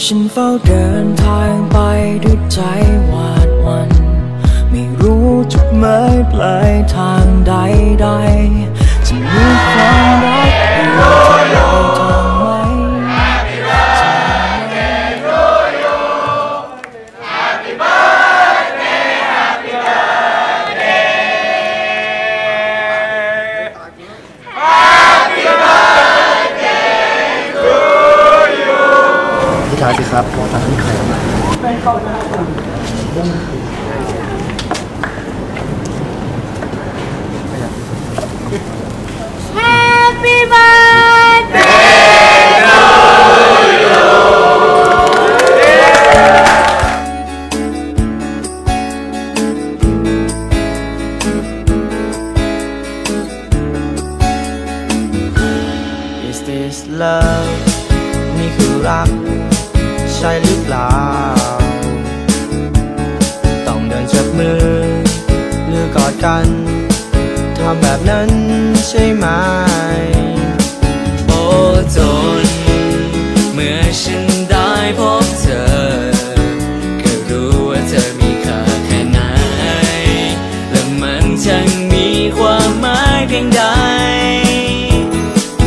ฉันเฝ้าเดินทางไปด้วยใจหวาดวัน ไม่รู้จุดหมายปลายทางใดๆจะมีความรักอยู่ที่ปลา Happy birthday Is this love นี่คือรัก ใช่หรือเปล่า กัน ทำแบบนั้นใช่ไหม โอ้จน เมื่อฉันได้พบเธอ ก็รู้ว่าเธอมีค่าแค่ไหน และมันช่างมีความหมายเพียงใด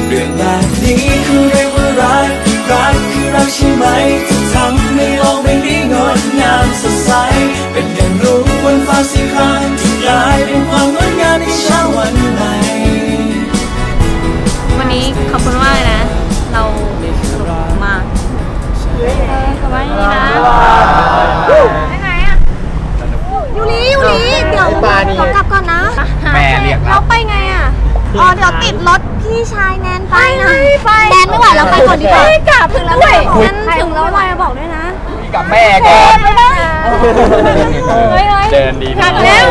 เรื่องแบบนี้คือเรียกว่ารักรักคือรักใช่ไหมที่ทำให้โลกใบนี้งดงามสดใส เป็นอย่างรู้บนฟ้าสีครามที่ายเป็นความงดงามในเช้าวันใหม่วันนี้ขอบคุณมากเลยนะ เราสนุกมากเออกลับบ้านดีนะไปไหนอะยูริยูริเดี๋ยวขอกลับก่อนนะแม่เรียกเราไปไงอะอ๋อเดี๋ยวติดรถพี่ชายแนนไปนะไปแนนไม่ไหวเราไปก่อนดีกว่ากลับถึงแล้วงั้นถึงแล้วไวบอกด้วยนะกับแม่ก่อนไป เลยเฮ้ยเดินดีกลับแล้ว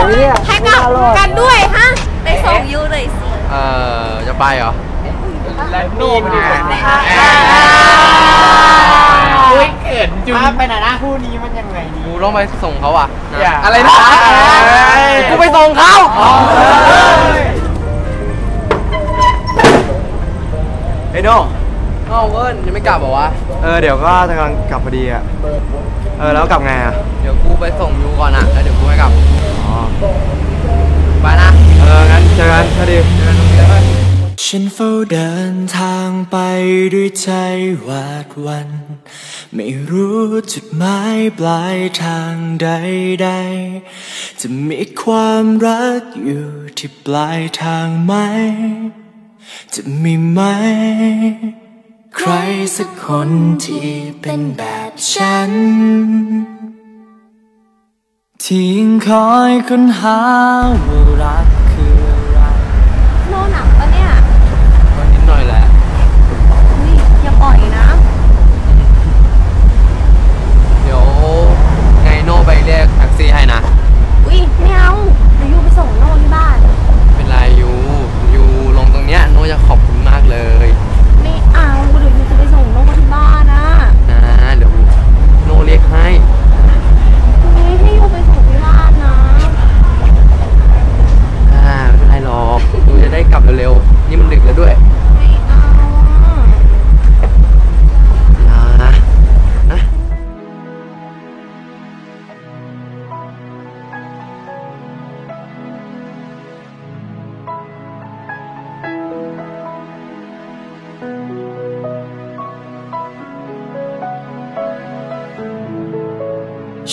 ให้กลับกันด้วยฮะไปส่งยูเลยสิ เอ่อจะไปเหรอ และนี่มาอุ้ยเขินจุ๊บไปไหนนะคู่นี้มันยังไงดี กูต้องไปส่งเขาอะอะไรนะกูไปส่งเขาเฮ้ยโน่เอ้าเวิร์นยังไม่กลับเหรอวะ เออเดี๋ยวก็จะกำลังกลับพอดีอะ เออแล้วกลับไงอะเดี๋ยวกูไปส่งยูก่อนอะแล้วเดี๋ยวกูให้กลับอ๋อไปนะเอองั้นเจอกันพอดีเจอกันตรงนี้เลยฉันเฝ้าเดินทางไปด้วยใจหวาดหวัน ไม่รู้จุดหมายปลายทางใดๆ จะมีความรักอยู่ที่ปลายทางไหม จะมีไหม ใครสักคนที่เป็นแบบ ฉัน ที่ยังคอยค้นหาว่ารักคืออะไรโน่หนักปะเนี่ยก็นิดหน่อยแหละอุ้ยอย่าปล่อยนะ เดี๋ยวไงโน่ไปเรียกแท็กซี่ให้นะ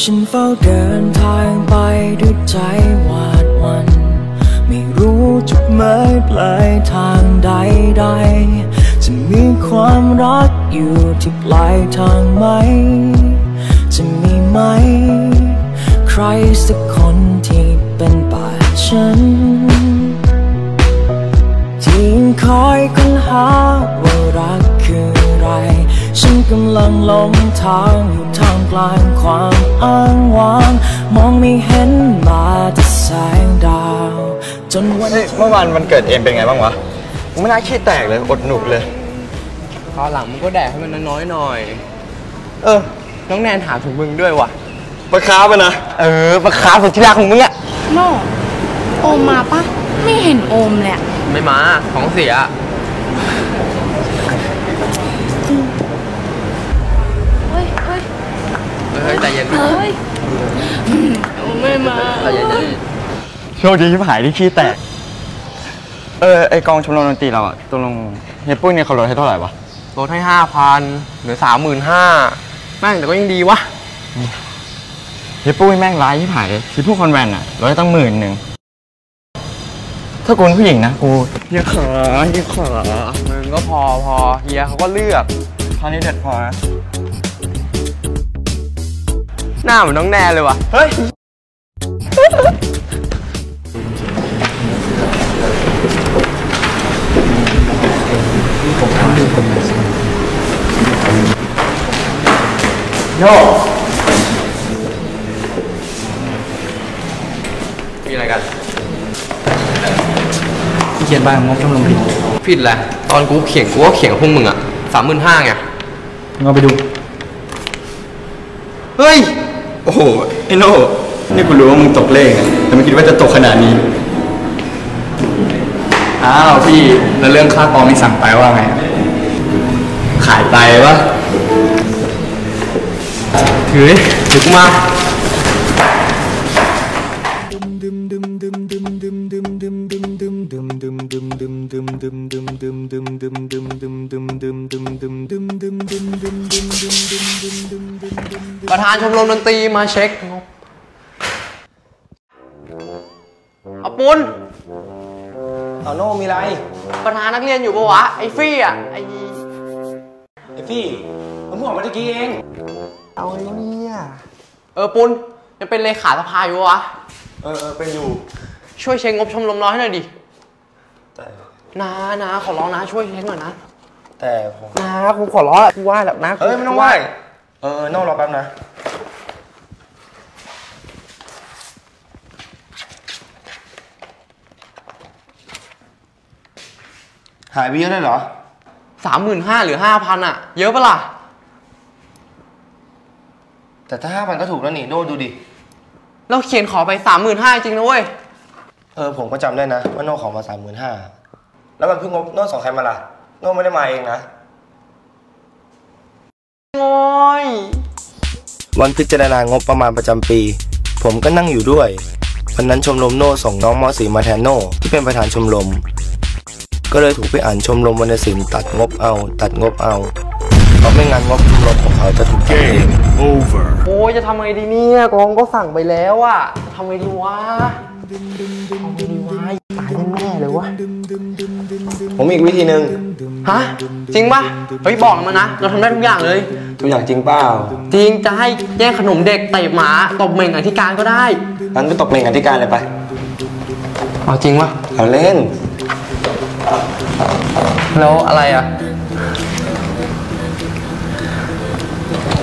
ฉันเฝ้าเดินทางไปด้วยใจหวาดวัน ไม่รู้จุดหมายปลายทางใดๆ จะมีความรักอยู่ที่ปลายทางไหม จะมีไหม ใครสักคนที่เป็นป่าฉันที่คอยค้นหาว่ารักคืออะไร ฉันกำลังหลงทางอยู่ท่ามกลางความอ้างว้าง มองไม่เห็นมาแต่แสงดาว จนวันเฮ้ยเมื่อวานมันเกิดเอ็มเป็นไงบ้างวะกูไม่น่าขี้แตกเลยอดหนุกเลยคราวหลังมึงก็แดกให้มันน้อยๆหน่อย เออ น้องแนนถามถึงมึงด้วยว่ะปลาคาร์ฟอะนะเออปลาคาร์ฟสุดที่รักของมึงอะโน่โอมมาปะไม่เห็นโอมเลยอะไม่มาของเสียเฮ้ย เฮ้ยแต่ยังเฮ้ยไม่มาโชคดีที่หายที่ขี้แตก เออไอกองชมรมดนตรีเราอะตกลงเฮีปุ้ยเนี่ยเขาลดให้เท่าไหร่วะลดให้ห้าพันหรือสามหมื่นห้าแม่งแต่ก็ยังดีวะเฮีปุ้ยแม่งร้ายที่หายที่พวกคอนแวนอะลดให้ตั้งหมื่นหนึ่งถ้ากูเป็นผู้หญิงนะกูเฮียขาเฮียขามึงก็พอพอเฮียเขาก็เลือกคราวนี้เด็ดพอนะ หน้าเหมือนน้องแนนเลยวะเฮ้ย โยมีอะไรกัน ที่เขียนใบงบชมรมผิดผิดแหละ ตอนกูเขียนกูก็เขียนกับพวกมึงอะสามหมื่นห้าไง มึงเอาไปดู เฮ้ยโอ้โห ไอ้โน่นี่กูรู้ว่ามึงตกเลขไงแต่ไม่คิดว่าจะตกขนาดนี้ อ้าวพี่แล้วเรื่องค่าปองที่สั่งไปว่าไง ขายไปวะถือเดี๋ยวกูมา ประธานชมรมดนตรีมาเช็คงบเอาปุนเอาโน่มีไร ประธานนักเรียนอยู่ปะวะ ไอ้ฟี่อะ ไอ้ไอพี่มันเพิ่งออกมาตะกี้เอง เอาไอ้เนี่ยเออปุนยังเป็นเลขาสภาอยู่ปะวะ เออเออเป็นอยู่ ช่วยเช็คงบชมรมเราให้หน่อยดิแต่นะนะขอร้องนะช่วยเช็คหน่อยนะ แต่ผมนะกูขอร้องอะกูไหว้แล้วนะเอ้ยไม่ต้องไหวเออเออโน่รอแป๊บนะหายไปเยอะเลยเหรอสามหมื่นห้าหรือห้าพันอะเยอะปะล่ะ แต่ถ้าห้าพันก็ถูกแล้วนี่โน่ดูดิ เราเขียนขอไปสามหมื่นห้าจริงนะเว้ย เออผมก็จำได้นะ ว่าโน่ขอมาสามหมื่นห้า แล้วมันเพิ่งงบโน่ส่งใครมาล่ะ โน่ไม่ได้มาเองนะโอ้ยวันพิจารณางบประมาณประจำปี ผมก็นั่งอยู่ด้วย วันนั้นชมรมโน่ส่งน้องมสีมาแทนโน่ที่เป็นประธานชมรม ก็เลยถูกพี่อ่านชมรมวรรณศิลป์ตัดงบเอา ตัดงบเอาเพราะไม่งั้นงบชมรมของเขาจะถูกตัดเองโอ้ยจะทำไงดีเนี่ยกองก็สั่งไปแล้วอะจะทำไงดีวะทำไงดีวะตายแน่ๆเลยวะผมมีอีกวิธีหนึ่ง ฮะจริงปะเฮ้ยบอกมานะ เราทำได้ทุกอย่างเลยตัวอย่างจริงเปล่าจริงจะให้แย่งขนมเด็กเตะหมาตบเหม่งอธิการก็ได้งั้นไปตกเมงอธิการเลยไปเอาจริงปะเราเล่น แล้วอะไรอะ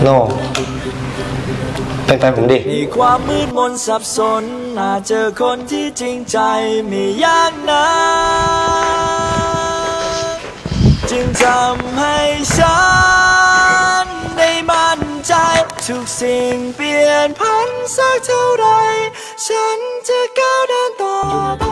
โน่เป็นแฟนผมดิในความมืดมนสับสนอาจเจอคนที่จริงใจไม่ยากนะ ทุกสิ่งเปลี่ยนพันสักเท่าไร ฉันจะก้าวเดินต่อไป